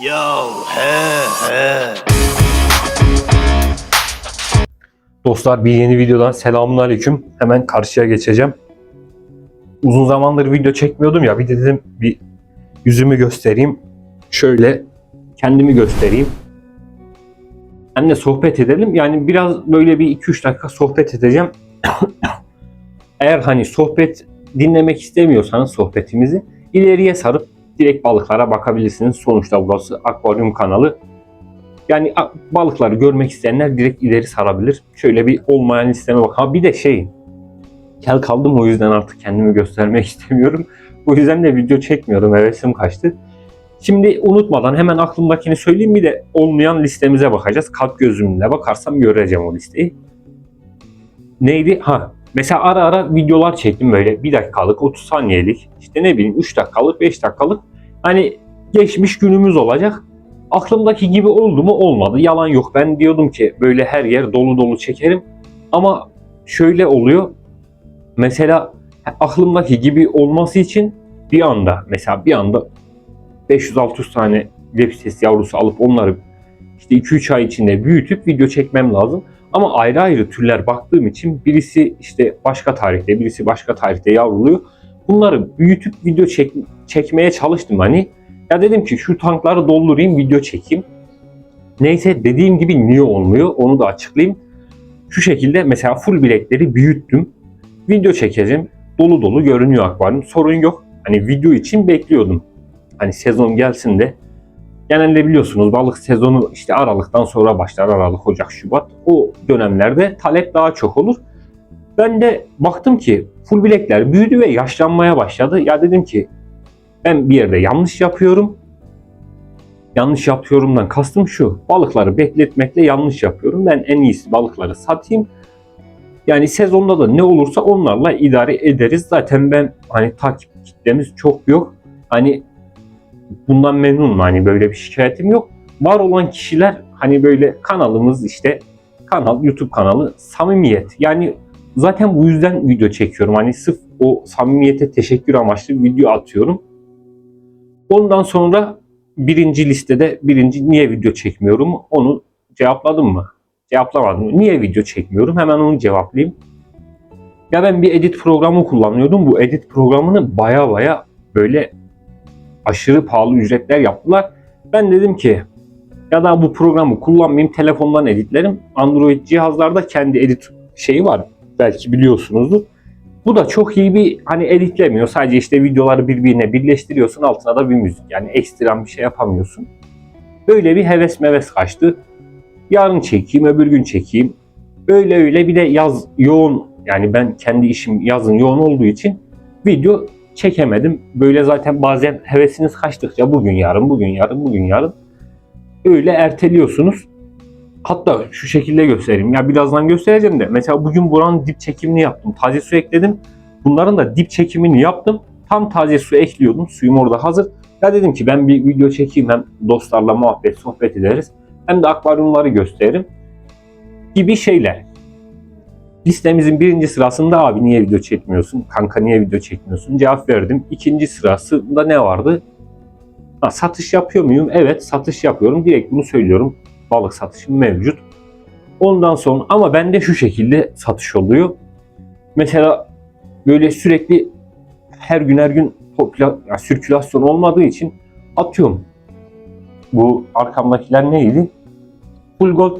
Yo he he. Dostlar bir yeni videodan selamünaleyküm. Hemen karşıya geçeceğim. Uzun zamandır video çekmiyordum ya bir de dedim bir yüzümü göstereyim. Şöyle kendimi göstereyim. De sohbet edelim. Yani biraz böyle bir 2-3 dakika sohbet edeceğim. Eğer hani sohbet dinlemek istemiyorsanız sohbetimizi ileriye sarıp direkt balıklara bakabilirsiniz. Sonuçta burası akvaryum kanalı. Yani balıkları görmek isteyenler direkt ileri sarabilir. Şöyle bir olmayan listeme bak. Ha bir de şey kel kaldım o yüzden artık kendimi göstermek istemiyorum. Bu yüzden de video çekmiyorum. Hevesim kaçtı. Şimdi unutmadan hemen aklımdakini söyleyeyim bir de olmayan listemize bakacağız. Kalp gözümle bakarsam göreceğim o listeyi. Neydi? Ha mesela ara ara videolar çektim böyle 1 dakikalık 30 saniyelik işte ne bileyim 3 dakikalık 5 dakikalık hani geçmiş günümüz olacak aklımdaki gibi oldu mu olmadı. Yalan yok. Ben diyordum ki böyle her yer dolu dolu çekerim. Ama şöyle oluyor. Mesela aklımdaki gibi olması için bir anda mesela bir anda 500-600 tane web sitesi yavrusu alıp onları işte 2-3 ay içinde büyütüp video çekmem lazım. Ama ayrı ayrı türler baktığım için birisi işte başka tarihte, birisi başka tarihte yavruluyor. Bunları büyütüp video çek, çekmeye çalıştım hani. Ya dedim ki şu tankları doldurayım video çekeyim. Neyse dediğim gibi niye olmuyor onu da açıklayayım. Şu şekilde mesela full bilekleri büyüttüm. Video çekeceğim. Dolu dolu görünüyor akvaryum. Sorun yok. Hani video için bekliyordum. Hani sezon gelsin de. Genelde biliyorsunuz balık sezonu işte Aralık'tan sonra başlar. Aralık, Ocak, Şubat. O dönemlerde talep daha çok olur. Ben de baktım ki full bilekler büyüdü ve yaşlanmaya başladı. Ya dedim ki ben bir yerde yanlış yapıyorum. Yanlış yapıyorumdan kastım şu. Balıkları bekletmekle yanlış yapıyorum. Ben en iyisi balıkları satayım. Yani sezonda da ne olursa onlarla idare ederiz. Zaten ben hani takip kitlemiz çok yok. Hani bundan memnunum. Hani böyle bir şikayetim yok. Var olan kişiler hani böyle kanalımız işte kanal YouTube kanalı samimiyet. Yani zaten bu yüzden video çekiyorum. Hani sırf o samimiyete teşekkür amaçlı video atıyorum. Ondan sonra birinci listede birinci niye video çekmiyorum onu cevapladım mı? Cevaplamadım. Niye video çekmiyorum? Hemen onu cevaplayayım. Ya ben bir edit programı kullanıyordum. Bu edit programını baya baya böyle aşırı pahalı ücretler yaptılar. Ben dedim ki ya da bu programı kullanmayayım telefondan editlerim. Android cihazlarda kendi edit şeyi var. Belki biliyorsunuzdur. Bu da çok iyi bir hani editlemiyor. Sadece işte videoları birbirine birleştiriyorsun. Altına da bir müzik. Yani ekstrem bir şey yapamıyorsun. Böyle bir heves meves kaçtı. Yarın çekeyim, öbür gün çekeyim. Öyle öyle bir de yaz yoğun yani ben kendi işim yazın yoğun olduğu için video çekemedim. Böyle zaten bazen hevesiniz kaçtıkça bugün yarın, bugün yarın, bugün yarın öyle erteliyorsunuz. Hatta şu şekilde göstereyim. Ya birazdan göstereceğim de. Mesela bugün buranın dip çekimini yaptım. Taze su ekledim. Bunların da dip çekimini yaptım. Tam taze su ekliyordum. Suyum orada hazır. Ya dedim ki ben bir video çekeyim hem dostlarla muhabbet, sohbet ederiz. Hem de akvaryumları gösteririm. Gibi şeyler. Listemizin birinci sırasında abi niye video çekmiyorsun? Kanka niye video çekmiyorsun? Cevap verdim. İkinci sırasında ne vardı? Ha, satış yapıyor muyum? Evet satış yapıyorum. Direkt bunu söylüyorum balık satışım mevcut. Ondan sonra ama bende şu şekilde satış oluyor. Mesela böyle sürekli her gün her gün popüla, yani sirkülasyon olmadığı için atıyorum. Bu arkamdakiler neydi? Full gold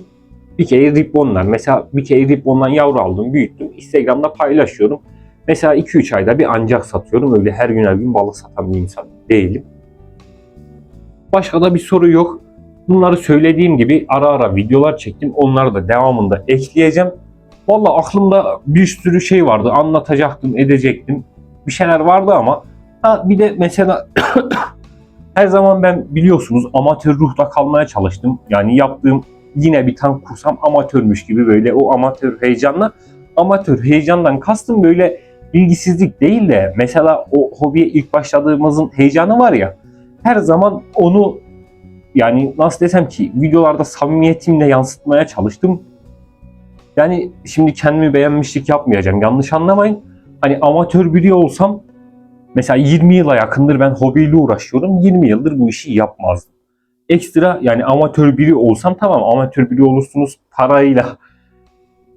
bir kere ribbonlar. Mesela bir kere ribbondan yavru aldım, büyüttüm. Instagram'da paylaşıyorum. Mesela 2-3 ayda bir ancak satıyorum. Öyle her gün her gün balık satan bir insan değilim. Başka da bir soru yok. Bunları söylediğim gibi ara ara videolar çektim. Onları da devamında ekleyeceğim. Valla aklımda bir sürü şey vardı. Anlatacaktım, edecektim. Bir şeyler vardı ama ha bir de mesela her zaman ben biliyorsunuz amatör ruhta kalmaya çalıştım. Yani yaptığım yine bir tank kursam amatörmüş gibi böyle o amatör heyecanla amatör heyecandan kastım böyle ilgisizlik değil de mesela o hobiye ilk başladığımızın heyecanı var ya her zaman onu yani nasıl desem ki videolarda samimiyetimle yansıtmaya çalıştım. Yani şimdi kendimi beğenmişlik yapmayacağım. Yanlış anlamayın. Hani amatör biri olsam mesela 20 yıla yakındır ben hobiyle uğraşıyorum. 20 yıldır bu işi yapmazdım. ekstra yani amatör biri olsam tamam amatör biri olursunuz parayla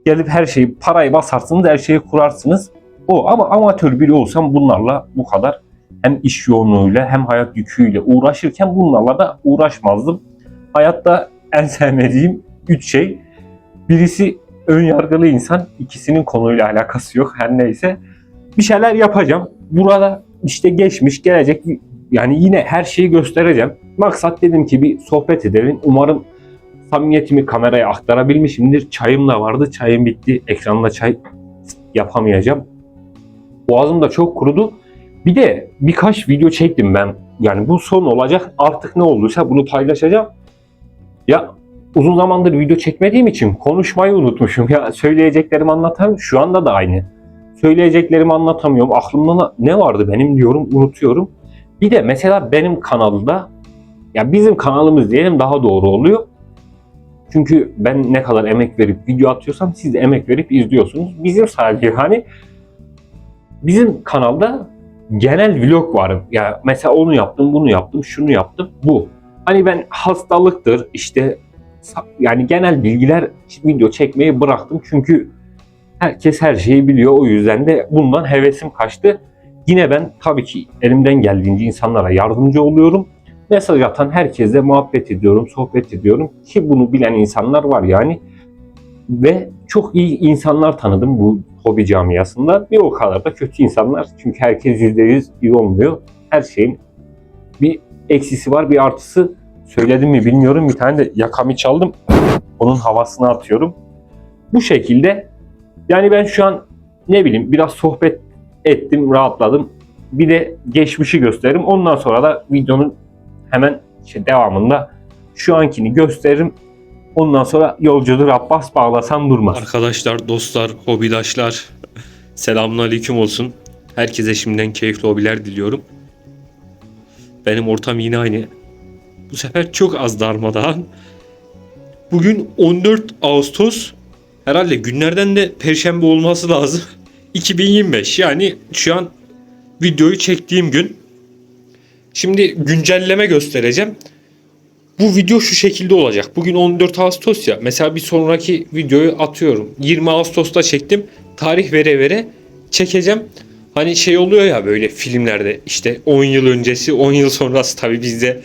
gelip her şeyi parayı basarsınız her şeyi kurarsınız. O ama amatör biri olsam bunlarla bu kadar hem iş yoğunluğuyla hem hayat yüküyle uğraşırken bunlarla da uğraşmazdım. Hayatta en sevmediğim üç şey. Birisi ön yargılı insan. ikisinin konuyla alakası yok her neyse. Bir şeyler yapacağım. Burada işte geçmiş, gelecek yani yine her şeyi göstereceğim. Maksat dedim ki bir sohbet edelim. Umarım samimiyetimi kameraya aktarabilmişimdir. Çayım da vardı. Çayım bitti. Ekranda çay yapamayacağım. Boğazım da çok kurudu. Bir de birkaç video çektim ben. Yani bu son olacak. Artık ne olduysa bunu paylaşacağım. Ya uzun zamandır video çekmediğim için konuşmayı unutmuşum. Ya söyleyeceklerimi anlatamıyorum. Şu anda da aynı. Söyleyeceklerimi anlatamıyorum. Aklımda ne vardı benim diyorum unutuyorum. Bir de mesela benim kanalda ya bizim kanalımız diyelim daha doğru oluyor. Çünkü ben ne kadar emek verip video atıyorsam siz de emek verip izliyorsunuz. Bizim sadece hani bizim kanalda genel vlog var. Ya mesela onu yaptım, bunu yaptım, şunu yaptım, bu. Hani ben hastalıktır işte yani genel bilgiler video çekmeyi bıraktım çünkü herkes her şeyi biliyor. O yüzden de bundan hevesim kaçtı. Yine ben tabii ki elimden geldiğince insanlara yardımcı oluyorum. Mesaj atan herkesle muhabbet ediyorum, sohbet ediyorum ki bunu bilen insanlar var yani. Ve çok iyi insanlar tanıdım bu hobi camiasında. Bir o kadar da kötü insanlar. Çünkü herkes %100 iyi olmuyor. Her şeyin bir eksisi var, bir artısı. Söyledim mi bilmiyorum. Bir tane de yakamı çaldım. Onun havasını atıyorum. Bu şekilde yani ben şu an ne bileyim biraz sohbet ettim, rahatladım. Bir de geçmişi gösteririm. Ondan sonra da videonun hemen işte devamında şu ankini gösteririm. Ondan sonra yolcudur Abbas bağlasam durmaz. Arkadaşlar, dostlar, hobidaşlar selamünaleyküm olsun. Herkese şimdiden keyifli hobiler diliyorum. Benim ortam yine aynı. Bu sefer çok az darmadağın. Bugün 14 Ağustos. Herhalde günlerden de perşembe olması lazım. 2025 yani şu an videoyu çektiğim gün. Şimdi güncelleme göstereceğim. Bu video şu şekilde olacak. Bugün 14 Ağustos ya. Mesela bir sonraki videoyu atıyorum. 20 Ağustos'ta çektim. Tarih vere vere çekeceğim. Hani şey oluyor ya böyle filmlerde işte 10 yıl öncesi 10 yıl sonrası tabii bizde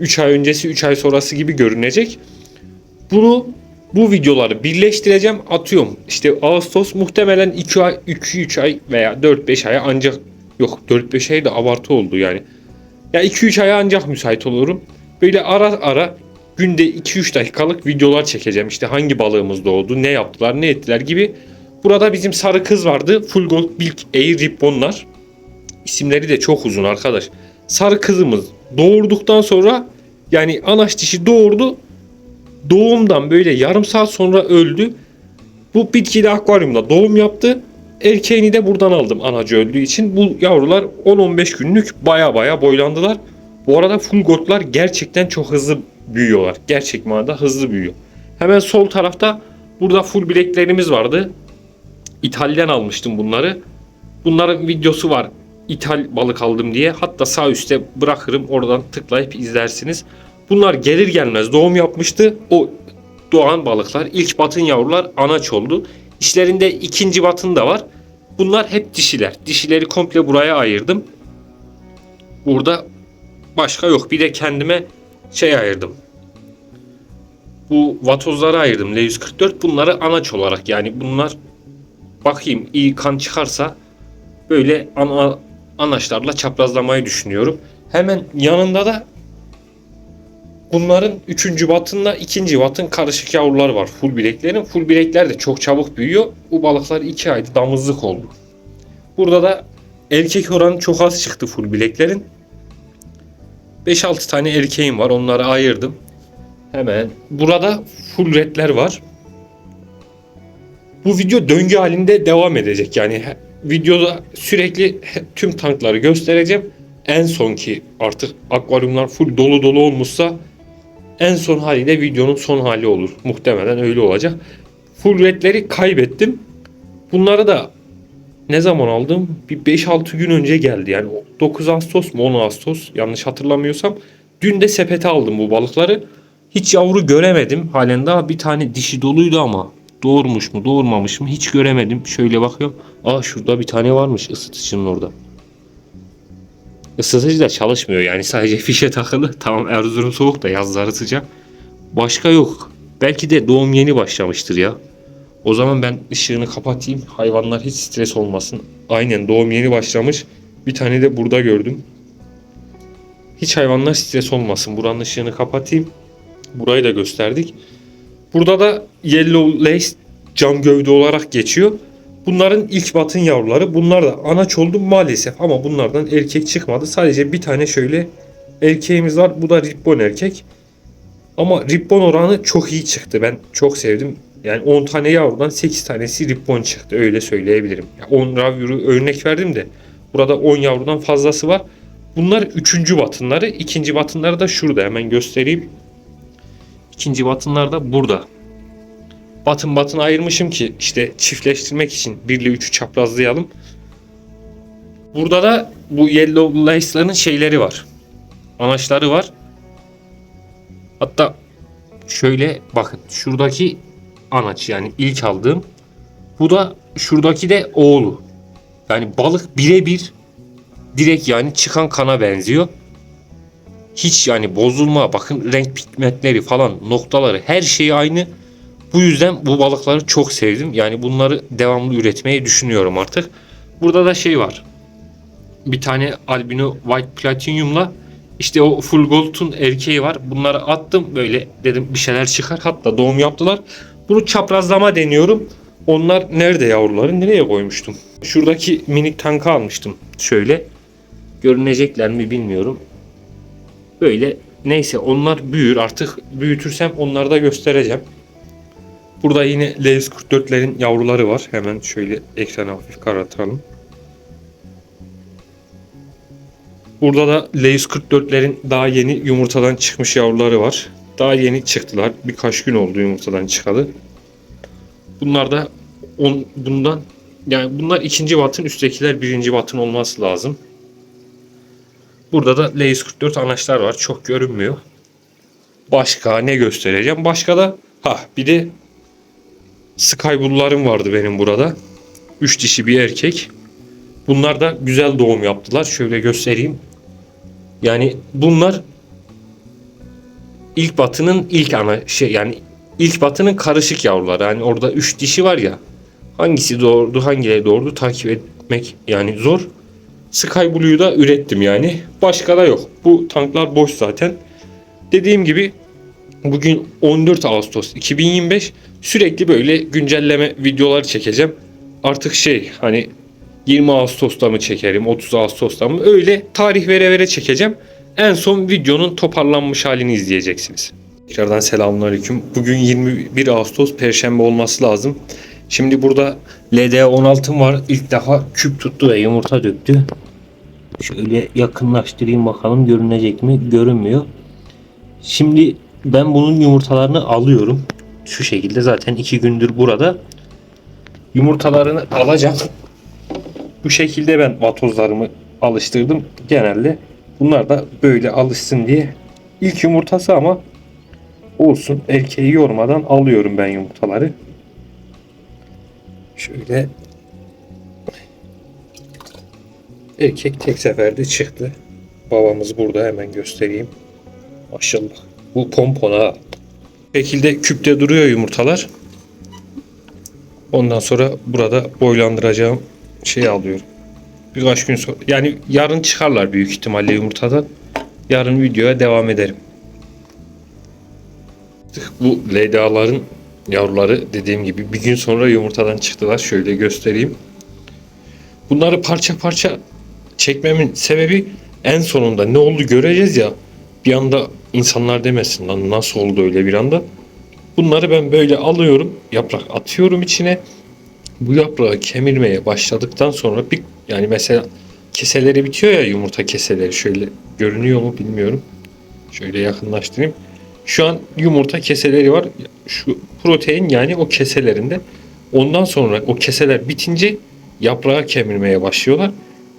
3 ay öncesi 3 ay sonrası gibi görünecek. Bunu bu videoları birleştireceğim atıyorum. İşte Ağustos muhtemelen 2 ay 2-3 ay veya 4-5 aya ancak yok 4-5 ay da abartı oldu yani. Ya 2-3 aya ancak müsait olurum. Böyle ara ara günde 2-3 dakikalık videolar çekeceğim. İşte hangi balığımız doğdu, ne yaptılar, ne ettiler gibi. Burada bizim sarı kız vardı. Full Gold Bilk Air Ribbon'lar. İsimleri de çok uzun arkadaş. Sarı kızımız doğurduktan sonra yani anaç dişi doğurdu. Doğumdan böyle yarım saat sonra öldü. Bu bitkili akvaryumda doğum yaptı. Erkeğini de buradan aldım anacı öldüğü için. Bu yavrular 10-15 günlük baya baya boylandılar. Bu arada full goldlar gerçekten çok hızlı büyüyorlar. Gerçek manada hızlı büyüyor. Hemen sol tarafta burada full bileklerimiz vardı. İtalyan almıştım bunları. Bunların videosu var. İthal balık aldım diye. Hatta sağ üstte bırakırım. Oradan tıklayıp izlersiniz. Bunlar gelir gelmez doğum yapmıştı. O doğan balıklar ilk batın yavrular anaç oldu. İşlerinde ikinci batın da var. Bunlar hep dişiler. Dişileri komple buraya ayırdım. Burada başka yok. Bir de kendime şey ayırdım. Bu vatozları ayırdım. L144 bunları anaç olarak yani bunlar bakayım iyi kan çıkarsa böyle ana anaçlarla çaprazlamayı düşünüyorum. Hemen yanında da bunların 3. batınla 2. batın karışık yavruları var. Full bileklerin. Full bilekler de çok çabuk büyüyor. Bu balıklar 2 ayda damızlık oldu. Burada da erkek oranı çok az çıktı full bileklerin. 5-6 tane erkeğim var. Onları ayırdım. Hemen. Burada full redler var. Bu video döngü halinde devam edecek. Yani videoda sürekli tüm tankları göstereceğim. En sonki artık akvaryumlar full dolu dolu olmuşsa en son hali de videonun son hali olur. Muhtemelen öyle olacak. Full redleri kaybettim. Bunları da ne zaman aldım? Bir 5-6 gün önce geldi. Yani 9 Ağustos mu 10 Ağustos yanlış hatırlamıyorsam Dün de sepete aldım bu balıkları. Hiç yavru göremedim. Halen daha bir tane dişi doluydu ama doğurmuş mu doğurmamış mı hiç göremedim. Şöyle bakıyorum. Aa şurada bir tane varmış ısıtıcının orada. Isıtıcı da çalışmıyor yani sadece fişe takılı. Tamam Erzurum soğuk da yazları sıcak. Başka yok. Belki de doğum yeni başlamıştır ya. O zaman ben ışığını kapatayım. Hayvanlar hiç stres olmasın. Aynen doğum yeni başlamış. Bir tane de burada gördüm. Hiç hayvanlar stres olmasın. Buranın ışığını kapatayım. Burayı da gösterdik. Burada da Yellow Lace cam gövde olarak geçiyor. Bunların ilk batın yavruları. Bunlar da anaç oldu maalesef ama bunlardan erkek çıkmadı. Sadece bir tane şöyle erkeğimiz var. Bu da ribbon erkek. Ama ribbon oranı çok iyi çıktı. Ben çok sevdim. Yani 10 tane yavrudan 8 tanesi ribbon çıktı. Öyle söyleyebilirim. Ya 10 ravyuru örnek verdim de. Burada 10 yavrudan fazlası var. Bunlar 3. batınları. ikinci batınları da şurada. Hemen göstereyim. İkinci batınlar da burada. Batın batın ayırmışım ki işte çiftleştirmek için 1 ile 3'ü çaprazlayalım. Burada da bu Yellow Lace'ların şeyleri var. Anaçları var. Hatta şöyle bakın şuradaki anaç yani ilk aldığım. Bu da şuradaki de oğlu. Yani balık birebir direkt yani çıkan kana benziyor. Hiç yani bozulma bakın renk pigmentleri falan noktaları her şeyi aynı. Bu yüzden bu balıkları çok sevdim. Yani bunları devamlı üretmeyi düşünüyorum artık. Burada da şey var. Bir tane albino white platinum'la işte o full gold'un erkeği var. Bunları attım böyle dedim bir şeyler çıkar. Hatta doğum yaptılar. Bunu çaprazlama deniyorum. Onlar nerede yavruları? Nereye koymuştum? Şuradaki minik tanka almıştım. Şöyle. Görünecekler mi bilmiyorum. Böyle neyse onlar büyür. Artık büyütürsem onları da göstereceğim. Burada yine Levis 44'lerin yavruları var. Hemen şöyle ekranı hafif karartalım. Burada da Levis 44'lerin daha yeni yumurtadan çıkmış yavruları var. Daha yeni çıktılar. Birkaç gün oldu yumurtadan çıkalı. Bunlar da on, bundan yani bunlar ikinci batın üsttekiler birinci batın olması lazım. Burada da Leis 44 anaçlar var. Çok görünmüyor. Başka ne göstereceğim? Başka da ha bir de Skybull'larım vardı benim burada. 3 dişi bir erkek. Bunlar da güzel doğum yaptılar. Şöyle göstereyim. Yani bunlar ilk batının ilk ana şey yani ilk batının karışık yavruları. Yani orada 3 dişi var ya. Hangisi doğurdu, hangileri doğurdu takip etmek yani zor. Sky Blue'yu da ürettim yani. Başka da yok. Bu tanklar boş zaten. Dediğim gibi bugün 14 Ağustos 2025 sürekli böyle güncelleme videoları çekeceğim. Artık şey hani 20 Ağustos'ta mı çekerim 30 Ağustos'ta mı öyle tarih vere vere çekeceğim. En son videonun toparlanmış halini izleyeceksiniz. Tekrardan selamünaleyküm. Bugün 21 Ağustos Perşembe olması lazım. Şimdi burada LD16'm var. İlk defa küp tuttu ve yumurta döktü. Şöyle yakınlaştırayım bakalım görünecek mi? Görünmüyor. Şimdi ben bunun yumurtalarını alıyorum. Şu şekilde zaten iki gündür burada. Yumurtalarını alacağım. Bu şekilde ben vatozlarımı alıştırdım. Genelde bunlar da böyle alışsın diye. İlk yumurtası ama olsun. Erkeği yormadan alıyorum ben yumurtaları. Şöyle Erkek tek seferde çıktı. Babamız burada hemen göstereyim. Maşallah. Bu pompona. Şekilde küpte duruyor yumurtalar. Ondan sonra burada boylandıracağım şey alıyorum. Birkaç gün sonra yani yarın çıkarlar büyük ihtimalle yumurtadan. Yarın videoya devam ederim. Bu LDA'ların yavruları dediğim gibi bir gün sonra yumurtadan çıktılar. Şöyle göstereyim. Bunları parça parça çekmemin sebebi en sonunda ne oldu göreceğiz ya. Bir anda insanlar demesin lan nasıl oldu öyle bir anda. Bunları ben böyle alıyorum, yaprak atıyorum içine. Bu yaprağı kemirmeye başladıktan sonra bir yani mesela keseleri bitiyor ya yumurta keseleri şöyle görünüyor mu bilmiyorum. Şöyle yakınlaştırayım. Şu an yumurta keseleri var. Şu protein yani o keselerinde. Ondan sonra o keseler bitince yaprağı kemirmeye başlıyorlar.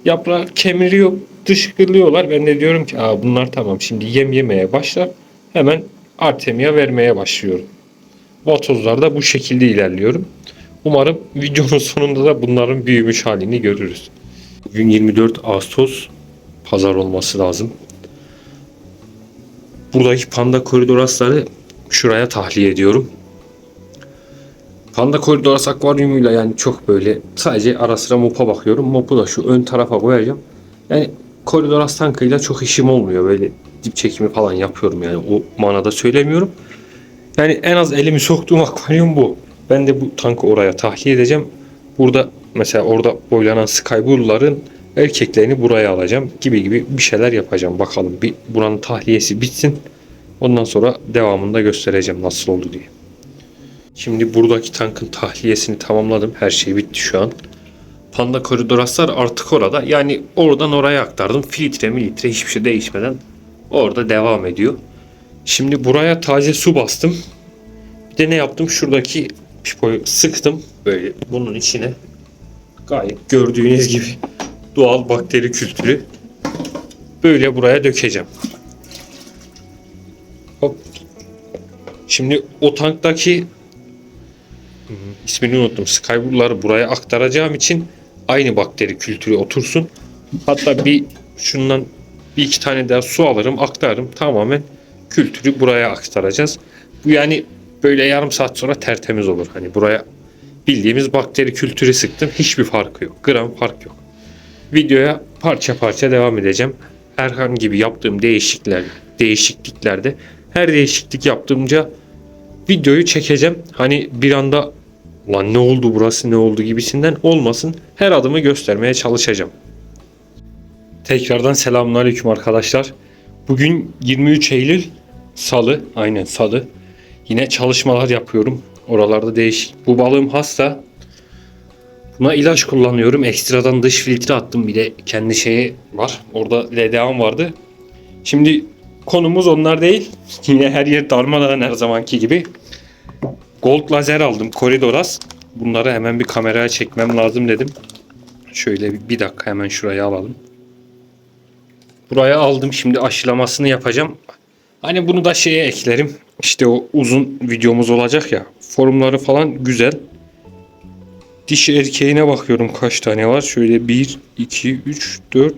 Yaprağı kemiriyor. dışkılıyorlar. Ben de diyorum ki Aa, bunlar tamam şimdi yem yemeye başlar. Hemen Artemia vermeye başlıyorum. Vatozlarda bu şekilde ilerliyorum. Umarım videonun sonunda da bunların büyümüş halini görürüz. Bugün 24 Ağustos pazar olması lazım. Buradaki panda koridorasları şuraya tahliye ediyorum. Panda koridoras akvaryumuyla yani çok böyle sadece ara sıra mopa bakıyorum. Mopu da şu ön tarafa koyacağım. Yani koridoras tankıyla çok işim olmuyor. Böyle dip çekimi falan yapıyorum yani o manada söylemiyorum. Yani en az elimi soktuğum akvaryum bu. Ben de bu tankı oraya tahliye edeceğim. Burada mesela orada boylanan Skybull'ların erkeklerini buraya alacağım gibi gibi bir şeyler yapacağım. Bakalım bir buranın tahliyesi bitsin. Ondan sonra devamında göstereceğim nasıl oldu diye. Şimdi buradaki tankın tahliyesini tamamladım. Her şey bitti şu an. Panda koridoraslar artık orada. Yani oradan oraya aktardım. Filtre militre hiçbir şey değişmeden orada devam ediyor. Şimdi buraya taze su bastım. Bir de ne yaptım? Şuradaki pipoyu sıktım. Böyle bunun içine gayet gördüğünüz gibi doğal bakteri kültürü böyle buraya dökeceğim. Hop. Şimdi o tanktaki ismini unuttum. Skybull'ları buraya aktaracağım için aynı bakteri kültürü otursun. Hatta bir şundan bir iki tane daha su alırım, aktarırım. Tamamen kültürü buraya aktaracağız. Bu yani böyle yarım saat sonra tertemiz olur. Hani buraya bildiğimiz bakteri kültürü sıktım. Hiçbir farkı yok. Gram fark yok. Videoya parça parça devam edeceğim. Herhangi bir yaptığım değişiklikler, değişikliklerde her değişiklik yaptığımca videoyu çekeceğim. Hani bir anda lan ne oldu burası ne oldu gibisinden olmasın. Her adımı göstermeye çalışacağım. Tekrardan selamünaleyküm arkadaşlar. Bugün 23 Eylül Salı. Aynen Salı. Yine çalışmalar yapıyorum. Oralarda değişik. Bu balığım hasta. Buna ilaç kullanıyorum. Ekstradan dış filtre attım. Bir de kendi şeyi var. Orada LDA'm vardı. Şimdi konumuz onlar değil. Yine her yer darmadağın her zamanki gibi. Gold lazer aldım. Koridoras. Bunları hemen bir kameraya çekmem lazım dedim. Şöyle bir dakika hemen şuraya alalım. Buraya aldım. Şimdi aşılamasını yapacağım. Hani bunu da şeye eklerim. İşte o uzun videomuz olacak ya. Forumları falan güzel. Diş erkeğine bakıyorum kaç tane var. Şöyle 1, 2, 3, 4,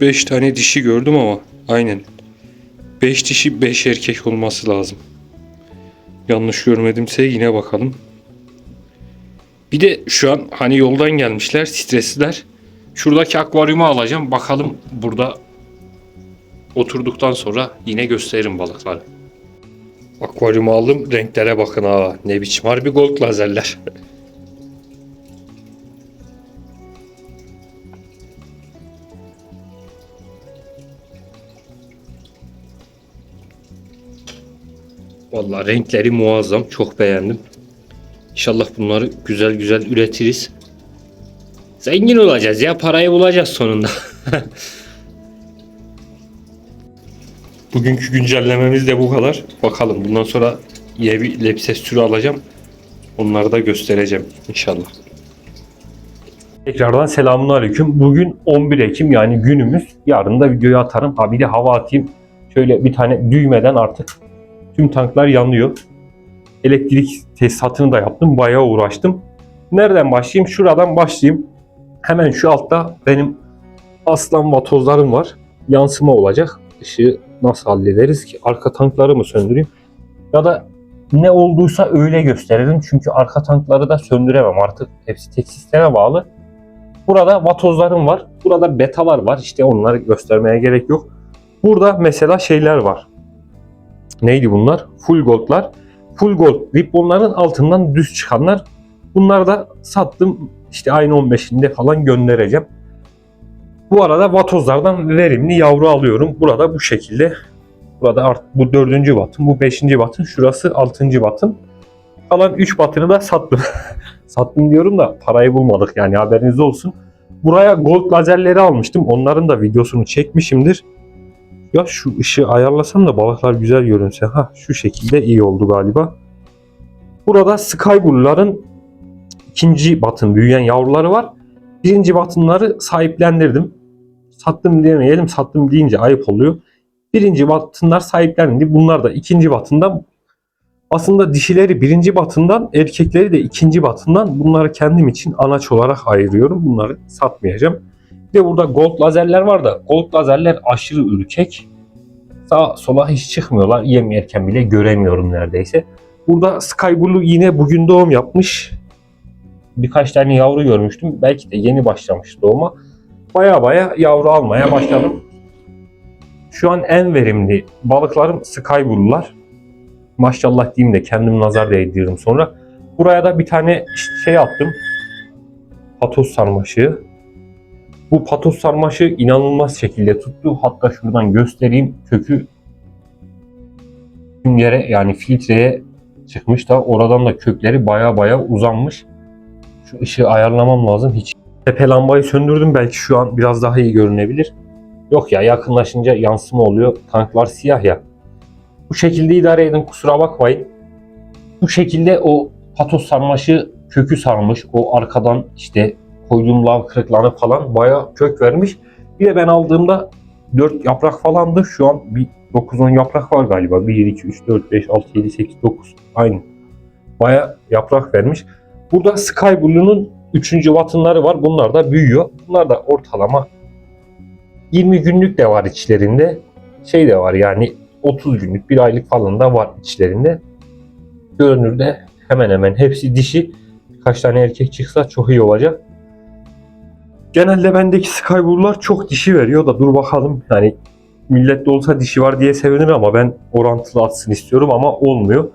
5 tane dişi gördüm ama. Aynen. 5 dişi 5 erkek olması lazım. Yanlış görmedimse yine bakalım. Bir de şu an hani yoldan gelmişler stresliler. Şuradaki akvaryumu alacağım. Bakalım burada oturduktan sonra yine gösteririm balıkları. Akvaryumu aldım. Renklere bakın ha. Ne biçim harbi gold lazerler. Vallahi renkleri muazzam. Çok beğendim. İnşallah bunları güzel güzel üretiriz. Zengin olacağız ya. Parayı bulacağız sonunda. Bugünkü güncellememiz de bu kadar. Bakalım bundan sonra yine bir lepses alacağım. Onları da göstereceğim inşallah. Tekrardan selamun aleyküm. Bugün 11 Ekim yani günümüz. Yarın da videoyu atarım. Ha bir de hava atayım. Şöyle bir tane düğmeden artık tüm tanklar yanıyor. Elektrik tesisatını da yaptım. Bayağı uğraştım. Nereden başlayayım? Şuradan başlayayım. Hemen şu altta benim aslan vatozlarım var. Yansıma olacak. Işığı nasıl hallederiz ki? Arka tankları mı söndüreyim? Ya da ne olduysa öyle gösterelim. Çünkü arka tankları da söndüremem artık. Hepsi tek sisteme bağlı. Burada vatozlarım var. Burada betalar var. İşte onları göstermeye gerek yok. Burada mesela şeyler var. Neydi bunlar? Full gold'lar. Full gold ribbonların altından düz çıkanlar. Bunları da sattım. İşte aynı 15'inde falan göndereceğim. Bu arada vatozlardan verimli yavru alıyorum. Burada bu şekilde. Burada art, bu dördüncü batın, bu beşinci batın, şurası altıncı batın. Kalan 3 batını da sattım. sattım diyorum da parayı bulmadık yani haberiniz olsun. Buraya gold lazerleri almıştım. Onların da videosunu çekmişimdir. Ya şu ışığı ayarlasam da balıklar güzel görünse. Ha şu şekilde iyi oldu galiba. Burada Skybull'ların ikinci batın büyüyen yavruları var. Birinci batınları sahiplendirdim. Sattım demeyelim sattım deyince ayıp oluyor. Birinci batınlar sahiplendi. Bunlar da ikinci batından aslında dişileri birinci batından erkekleri de ikinci batından bunları kendim için anaç olarak ayırıyorum. Bunları satmayacağım. Bir de burada gold lazerler var da gold lazerler aşırı ürkek. Sağa sola hiç çıkmıyorlar. Yem bile göremiyorum neredeyse. Burada Sky Blue yine bugün doğum yapmış. Birkaç tane yavru görmüştüm. Belki de yeni başlamış doğuma. Baya baya yavru almaya başladım. Şu an en verimli balıklarım Sky Blue'lar. Maşallah diyeyim de kendim nazar değdiririm sonra. Buraya da bir tane şey attım. Patos sarmaşığı. Bu patos sarmaşığı inanılmaz şekilde tuttu. Hatta şuradan göstereyim. Kökü yere yani filtreye çıkmış da oradan da kökleri baya baya uzanmış. Şu ışığı ayarlamam lazım. Hiç tepe lambayı söndürdüm. Belki şu an biraz daha iyi görünebilir. Yok ya yakınlaşınca yansıma oluyor. Tanklar siyah ya. Bu şekilde idare edin kusura bakmayın. Bu şekilde o patos sarmaşı kökü sarmış. O arkadan işte koyduğum lav kırıklarını falan bayağı kök vermiş. Bir de ben aldığımda 4 yaprak falandı. Şu an bir 9-10 yaprak var galiba. 1, 2, 3, 4, 5, 6, 7, 8, 9. Aynı. Bayağı yaprak vermiş. Burada Sky Blue'nun 3. vatınları var. Bunlar da büyüyor. Bunlar da ortalama 20 günlük de var içlerinde. Şey de var yani 30 günlük, bir aylık falan da var içlerinde. Görünürde hemen hemen hepsi dişi. Birkaç tane erkek çıksa çok iyi olacak. Genelde bendeki Skybur'lar çok dişi veriyor da dur bakalım. Yani millette olsa dişi var diye sevinir ama ben orantılı atsın istiyorum ama olmuyor.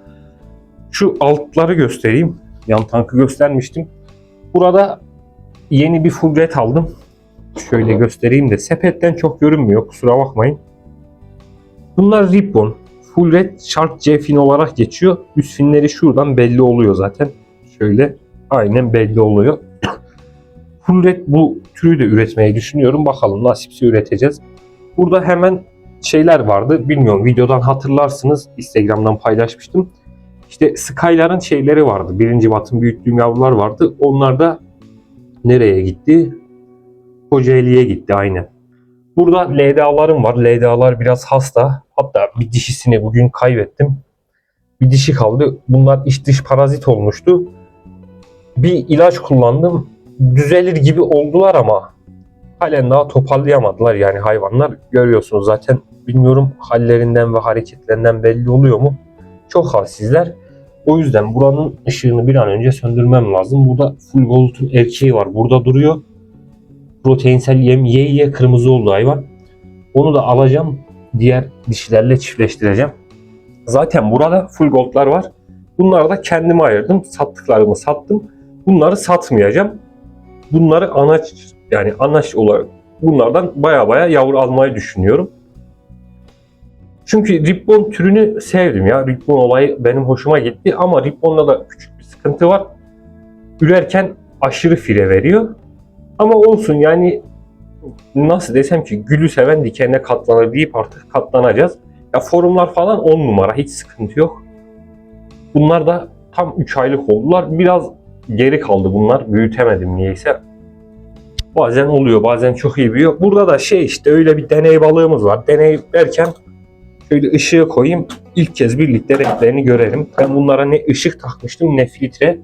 Şu altları göstereyim. Yan tankı göstermiştim. Burada yeni bir full red aldım. Şöyle göstereyim de sepetten çok görünmüyor kusura bakmayın. Bunlar ribbon. Full red shark C fin olarak geçiyor. Üst finleri şuradan belli oluyor zaten. Şöyle aynen belli oluyor. Full red bu türü de üretmeyi düşünüyorum. Bakalım nasipse üreteceğiz. Burada hemen şeyler vardı. Bilmiyorum videodan hatırlarsınız. Instagram'dan paylaşmıştım. İşte Skylar'ın şeyleri vardı. Birinci batın büyüttüğüm yavrular vardı. Onlar da nereye gitti? Kocaeli'ye gitti aynen. Burada LDA'larım var. LDA'lar biraz hasta. Hatta bir dişisini bugün kaybettim. Bir dişi kaldı. Bunlar iç dış parazit olmuştu. Bir ilaç kullandım. Düzelir gibi oldular ama halen daha toparlayamadılar yani hayvanlar. Görüyorsunuz zaten bilmiyorum hallerinden ve hareketlerinden belli oluyor mu? Çok halsizler. O yüzden buranın ışığını bir an önce söndürmem lazım. Burada full gold'un erkeği var. Burada duruyor proteinsel yem ye ye kırmızı oldu hayvan. Onu da alacağım. Diğer dişilerle çiftleştireceğim. Zaten burada full gold'lar var. Bunları da kendime ayırdım. Sattıklarımı sattım. Bunları satmayacağım. Bunları anaç yani anaç olarak bunlardan baya baya yavru almayı düşünüyorum. Çünkü Ribbon türünü sevdim ya. Ribbon olayı benim hoşuma gitti ama Ribbon'da da küçük bir sıkıntı var. Ürerken aşırı fire veriyor. Ama olsun yani nasıl desem ki gülü seven dikenine katlanır deyip artık katlanacağız. Ya forumlar falan 10 numara hiç sıkıntı yok. Bunlar da tam 3 aylık oldular. Biraz geri kaldı bunlar. Büyütemedim niyeyse. Bazen oluyor bazen çok iyi büyüyor. Burada da şey işte öyle bir deney balığımız var. Deney derken şöyle ışığı koyayım. İlk kez birlikte renklerini görelim. Ben bunlara ne ışık takmıştım ne filtre.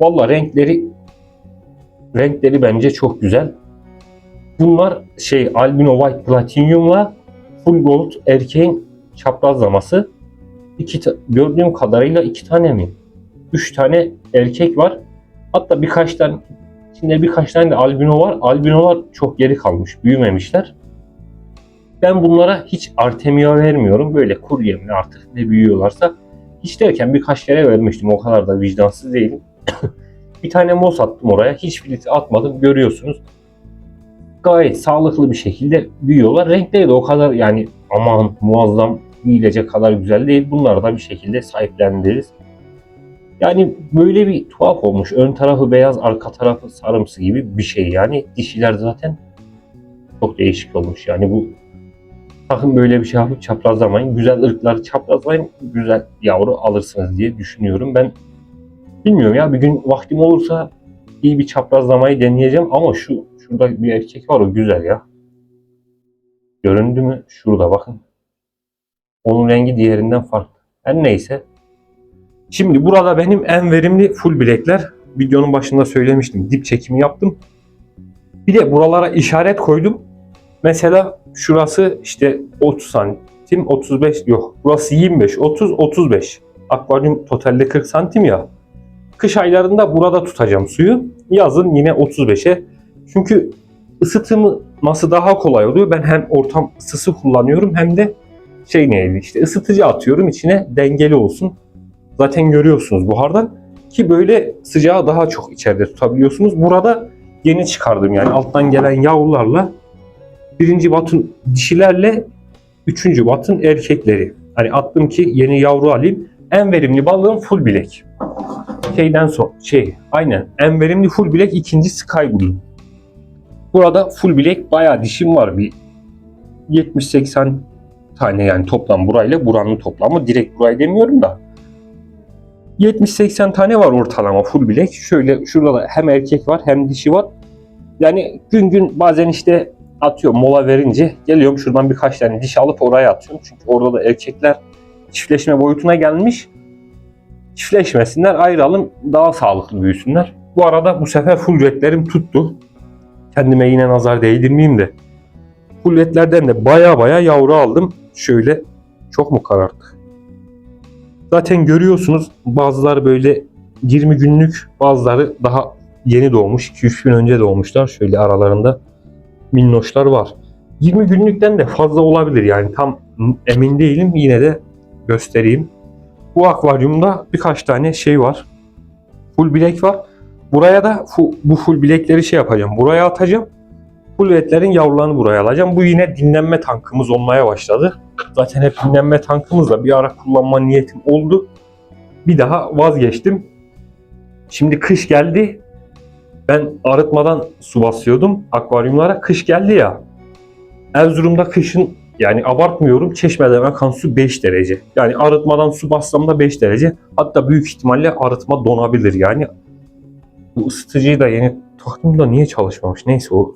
Valla renkleri Renkleri bence çok güzel. Bunlar şey albino white platinum'la full gold erkeğin çaprazlaması. İki gördüğüm kadarıyla iki tane mi? Üç tane erkek var. Hatta birkaç tane içinde birkaç tane de albino var. Albinolar çok geri kalmış. Büyümemişler. Ben bunlara hiç artemia vermiyorum. Böyle kur yemli artık ne büyüyorlarsa. Hiç derken birkaç kere vermiştim. O kadar da vicdansız değilim. Bir tane mos attım oraya. Hiç filtre atmadım. Görüyorsunuz. Gayet sağlıklı bir şekilde büyüyorlar. Renkleri de o kadar yani aman muazzam büyüyecek kadar güzel değil. Bunları da bir şekilde sahiplendiririz. Yani böyle bir tuhaf olmuş. Ön tarafı beyaz, arka tarafı sarımsı gibi bir şey. Yani dişiler zaten çok değişik olmuş. Yani bu sakın böyle bir şey yapıp çaprazlamayın. Güzel ırkları çaprazlayın. Güzel yavru alırsınız diye düşünüyorum. Ben Bilmiyorum ya bir gün vaktim olursa iyi bir çaprazlamayı deneyeceğim ama şu şurada bir erkek var o güzel ya. Göründü mü? Şurada bakın. Onun rengi diğerinden farklı. Her neyse. Şimdi burada benim en verimli full bilekler. Videonun başında söylemiştim. Dip çekimi yaptım. Bir de buralara işaret koydum. Mesela şurası işte 30 santim 35 yok. Burası 25, 30, 35. Akvaryum totalde 40 santim ya. Kış aylarında burada tutacağım suyu. Yazın yine 35'e. Çünkü ısıtılması daha kolay oluyor. Ben hem ortam ısısı kullanıyorum hem de şey neydi işte ısıtıcı atıyorum içine dengeli olsun. Zaten görüyorsunuz buhardan ki böyle sıcağı daha çok içeride tutabiliyorsunuz. Burada yeni çıkardım yani alttan gelen yavrularla birinci batın dişilerle üçüncü batın erkekleri. Hani attım ki yeni yavru alayım. En verimli balığım full bilek. Şeyden sonra şey aynen en verimli full bilek ikinci sky blue. Burada full bilek bayağı dişim var bir 70-80 tane yani toplam burayla buranın toplamı direkt burayı demiyorum da 70-80 tane var ortalama full bilek. Şöyle şurada da hem erkek var hem dişi var. Yani gün gün bazen işte atıyorum mola verince geliyorum şuradan birkaç tane diş alıp oraya atıyorum. Çünkü orada da erkekler çiftleşme boyutuna gelmiş. Çiftleşmesinler ayıralım daha sağlıklı büyüsünler. Bu arada bu sefer full tuttu. Kendime yine nazar değdirmeyeyim de. Full de baya baya yavru aldım. Şöyle çok mu kararttı? Zaten görüyorsunuz bazıları böyle 20 günlük bazıları daha yeni doğmuş. 2-3 gün önce doğmuşlar. Şöyle aralarında minnoşlar var. 20 günlükten de fazla olabilir yani tam emin değilim. Yine de göstereyim. Bu akvaryumda birkaç tane şey var. Full bilek var. Buraya da fu- bu full bilekleri şey yapacağım. Buraya atacağım. Full etlerin yavrularını buraya alacağım. Bu yine dinlenme tankımız olmaya başladı. Zaten hep dinlenme tankımızla bir ara kullanma niyetim oldu. Bir daha vazgeçtim. Şimdi kış geldi. Ben arıtmadan su basıyordum akvaryumlara. Kış geldi ya. Erzurum'da kışın yani abartmıyorum çeşmeden akan su 5 derece. Yani arıtmadan su bassam da 5 derece. Hatta büyük ihtimalle arıtma donabilir yani. Bu ısıtıcıyı da yeni taktım da niye çalışmamış? Neyse o.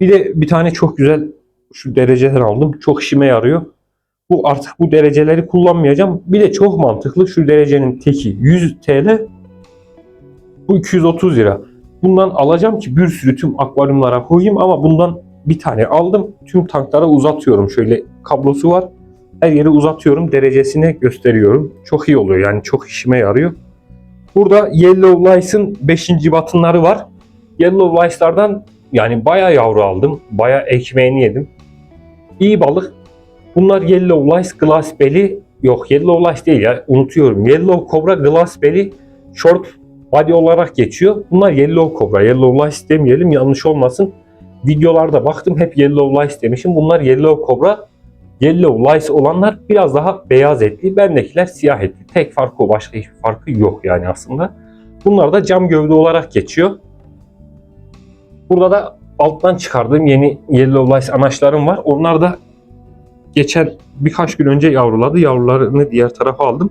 Bir de bir tane çok güzel şu dereceden aldım. Çok işime yarıyor. Bu artık bu dereceleri kullanmayacağım. Bir de çok mantıklı şu derecenin teki 100 TL. Bu 230 lira. Bundan alacağım ki bir sürü tüm akvaryumlara koyayım ama bundan bir tane aldım. Tüm tanklara uzatıyorum. Şöyle kablosu var. Her yere uzatıyorum. Derecesini gösteriyorum. Çok iyi oluyor yani çok işime yarıyor. Burada Yellow Lice'ın 5. batınları var. Yellow Lice'lardan yani bayağı yavru aldım. Bayağı ekmeğini yedim. İyi balık. Bunlar Yellow Lice Glass Belly. Yok Yellow Lice değil ya. Unutuyorum. Yellow Cobra Glass Belly Short Body olarak geçiyor. Bunlar Yellow Cobra. Yellow Lice demeyelim yanlış olmasın. Videolarda baktım hep Yellow Lice demişim. Bunlar Yellow Cobra. Yellow Lice olanlar biraz daha beyaz etli. Bendekiler siyah etli. Tek farkı o. Başka hiçbir farkı yok yani aslında. Bunlar da cam gövde olarak geçiyor. Burada da alttan çıkardığım yeni Yellow Lice anaçlarım var. Onlar da geçen birkaç gün önce yavruladı. Yavrularını diğer tarafa aldım.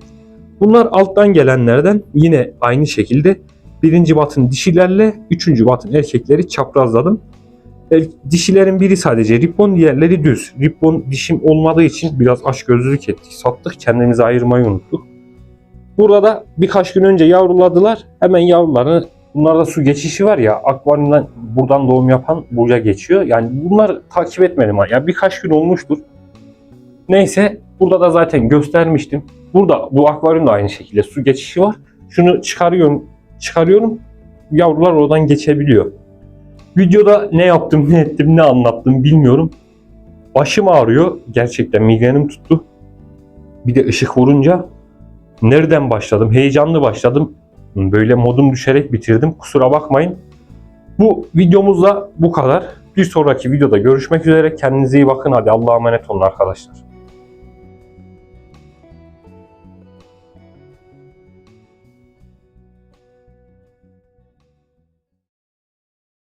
Bunlar alttan gelenlerden yine aynı şekilde birinci batın dişilerle üçüncü batın erkekleri çaprazladım. Er- Dişilerin biri sadece ripon, diğerleri düz. Ripon dişim olmadığı için biraz aç gözlülük ettik, sattık, kendimizi ayırmayı unuttuk. Burada da birkaç gün önce yavruladılar. Hemen yavrularını, bunlarda su geçişi var ya, akvaryumdan buradan doğum yapan buraya geçiyor. Yani bunlar takip etmedim. Ya birkaç gün olmuştur. Neyse, burada da zaten göstermiştim. Burada bu akvaryumda aynı şekilde su geçişi var. Şunu çıkarıyorum, çıkarıyorum. Yavrular oradan geçebiliyor. Videoda ne yaptım, ne ettim, ne anlattım bilmiyorum. Başım ağrıyor. Gerçekten migrenim tuttu. Bir de ışık vurunca nereden başladım? Heyecanlı başladım. Böyle modum düşerek bitirdim. Kusura bakmayın. Bu videomuzda bu kadar. Bir sonraki videoda görüşmek üzere. Kendinize iyi bakın. Hadi Allah'a emanet olun arkadaşlar.